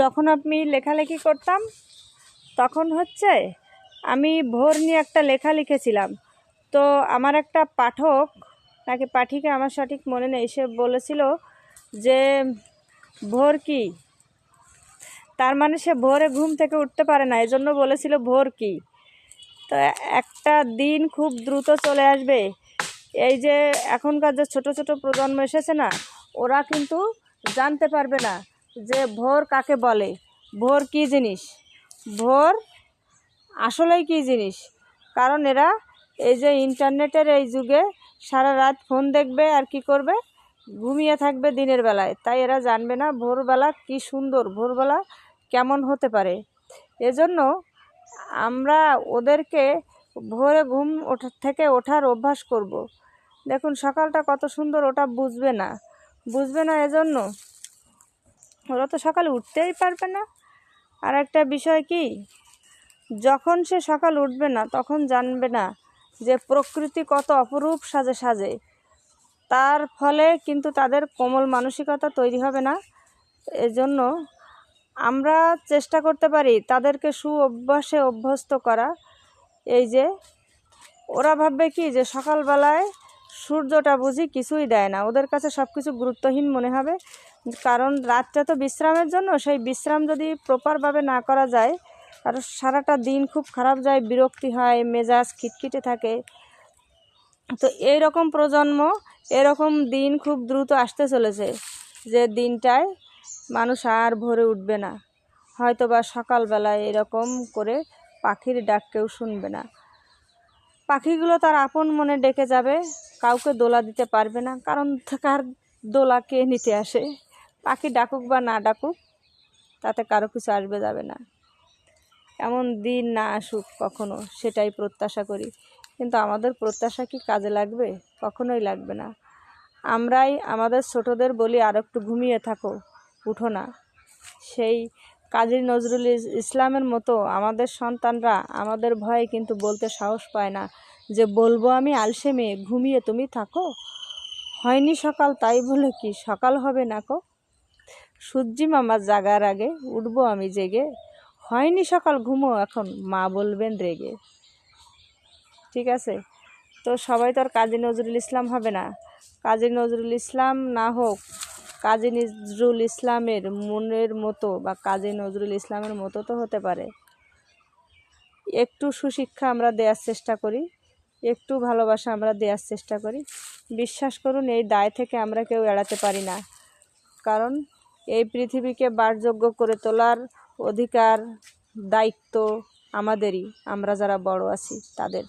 যখন আমি লেখালেখি করতাম, তখন হচ্ছে আমি ভোর নিয়ে একটা লেখা লিখেছিলাম। তো আমার একটা পাঠক, নাকি পাঠিকা আমার সঠিক মনে নেই, সে বলেছিল যে, ভোর কি? তার মানে সে ভোরে ঘুম থেকে উঠতে পারে না, এজন্য বলেছিল ভোর কি? তো একটা দিন খুব দ্রুত চলে আসবে। এই যে এখনকার যে ছোট ছোট প্রজন্ম এসেছে না, ওরা কিন্তু জানতে পারবে না যে ভোর কাকে বলে? ভোর কি জিনিস? ভোর আসলেই কি জিনিস? কারণ এরা এই যে ইন্টারনেটের এই যুগে সারা রাত ফোন দেখবে আর কি করবে? ঘুমিয়ে থাকবে দিনের বেলায়। তাই এরা জানবে না ভোরবেলা কি সুন্দর, ভোরবেলা কেমন হতে পারে। এজন্য আমরা ওদেরকে ভোরে ঘুম থেকে ওঠার অভ্যাস করব। দেখুন সকালটা কত সুন্দর, ওটা বুঝবে না। বুঝবে না এজন্য ওরা তো সকালে উঠতেই পারবে না। আর একটা বিষয় কি, যখন সে সকাল উঠবে না, তখন জানবে না যে প্রকৃতি কত অপরূপ সাজে সাজে। তার ফলে কিন্তু তাদের কোমল মানসিকতা তৈরি হবে না। এজন্য আমরা চেষ্টা করতে পারি তাদেরকে সু অভ্যাসে অভ্যস্ত করা। এই যে, ওরা ভাববে কি যে সকালবেলায় সূর্যটা বুঝি কিছুই দেয় না। ওদের কাছে সব কিছু গুরুত্বহীন মনে হবে। কারণ রাতটা তো বিশ্রামের জন্য, সেই বিশ্রাম যদি প্রপারভাবে না করা যায়, আর সারাটা দিন খুব খারাপ যায়, বিরক্তি হয়, মেজাজ খিটখিটে থাকে, তো এই রকম প্রজন্ম, এরকম দিন খুব দ্রুত আসতে চলেছে যে দিনটায় মানুষ আর ভোরে উঠবে না। হয়তো বা সকালবেলায় এরকম করে পাখির ডাক কেউ শুনবে না। পাখিগুলো তার আপন মনে ডেকে যাবে, কাউকে দোলা দিতে পারবে না, কারণ কার দোলা কে নিতে আসে? পাখি ডাকুক বা না ডাকুক, তাতে কারও কিছু আসবে যাবে না। এমন দিন না আসুক কখনো, সেটাই প্রত্যাশা করি। কিন্তু আমাদের প্রত্যাশা কি কাজে লাগবে? কখনোই লাগবে না। আমরাই আমাদের ছোটদের বলি, আর একটু ঘুমিয়ে থাকো, উঠো না। সেই কাজী নজরুল ইস- ইসলামের মতো আমাদের সন্তানরা আমাদের ভয়ে কিন্তু বলতে সাহস পায় না যে বলব আমি আলসে মেয়ে ঘুমিয়ে তুমি থাকো। হয়নি সকাল, তাই বলে কি সকাল হবে না কো? সূর্যি মামা জাগার আগে উঠবো আমি জেগে। হয়নি সকাল, ঘুমো এখন, মা বলবেন রেগে। ঠিক আছে? তো সবাই তো আর কাজী নজরুল ইসলাম হবে না। কাজী নজরুল ইসলাম না হোক কাজী নজরুল ইসলামের মনের মতো বা কাজী নজরুল ইসলামের মতো তো হতে পারে। একটু সুশিক্ষা আমরা দেওয়ার চেষ্টা করি, একটু ভালোবাসা আমরা দেওয়ার চেষ্টা করি। বিশ্বাস করুন, এই দায় থেকে আমরা কেউ এড়াতে পারি না। কারণ এই পৃথিবীকে বাসযোগ্য করে তোলার অধিকার, দায়িত্ব আমাদেরই, আমরা যারা বড় আছি, তাদের।